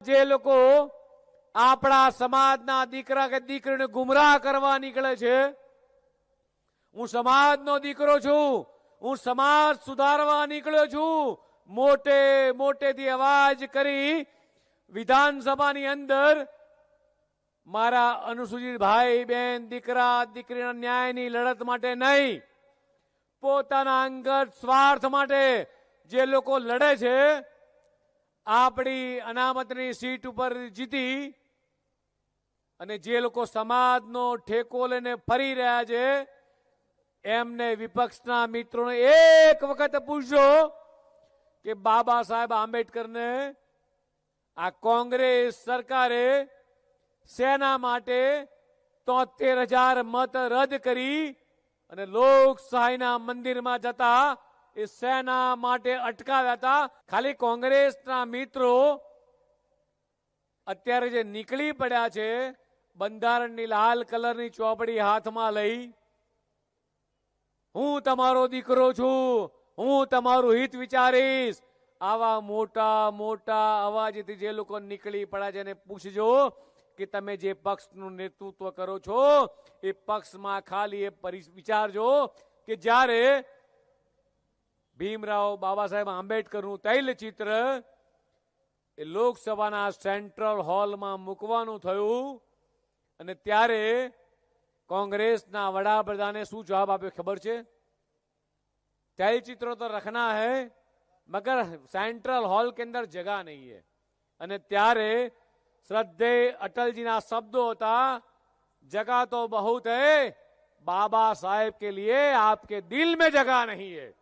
જે લોકો આપણા સમાજના દીકરા કે દીકરીને ગુમરાહ કરવા નીકળે છે, હું સમાજનો દીકરો છું, હું સમાજ સુધારવા નીકળ્યો છું, મોટે મોટેથી અવાજ કરી વિધાનસભાની અંદર મારા અનુસૂચિત ભાઈ બેન દીકરા દીકરીના ન્યાયની લડત માટે નહીં, પોતાના અંગત સ્વાર્થ માટે જે લોકો લડે છે આપણી અનામતની સીટ ઉપર જીતી અને જે લોકો સમાજનો ઠેકો લઈને ફરી રહ્યા છે, એમને વિપક્ષના મિત્રોને એક વખત પૂછજો કે બાબા સાહેબ આંબેડકરને આ કોંગ્રેસ સરકારે સેના માટે તોતેર હજાર મત રદ કરી અને લોકશાહીના મંદિરમાં જતા સેના માટે અટકાવ્યા હતા. ખાલી કોંગ્રેસના મિત્રો અત્યારે જે નીકળી પડ્યા છે, બંધારણની લાલ કલરની ચોપડી હાથમાં લઈ, હું તમારો દીકરો છું, હું તમારું હિત વિચારીશ. આવા મોટા મોટા અવાજથી જે લોકો નીકળી પડ્યા છે એને પૂછજો કે તમે જે પક્ષનું નેતૃત્વ કરો છો, એ પક્ષમાં ખાલી એ વિચારજો કે જ્યારે ભીમરાવ બાબા સાહેબ આંબેડકરનું તૈલચિત્ર એ લોકસભાના સેન્ટ્રલ હોલમાં મૂકવાનું થયું અને ત્યારે કોંગ્રેસના વડાપ્રધાને શું જવાબ આપ્યો ખબર છે? તૈલચિત્રો તો રખના હૈ, મગર સેન્ટ્રલ હોલ કે અંદર જગા નહીં હે. અને ત્યારે શ્રદ્ધે અટલજીના શબ્દો હતા, જગા તો બહુ હે બાબા સાહેબ કે લીએ આપકે દિલ મેં જગા નહીં હૈ.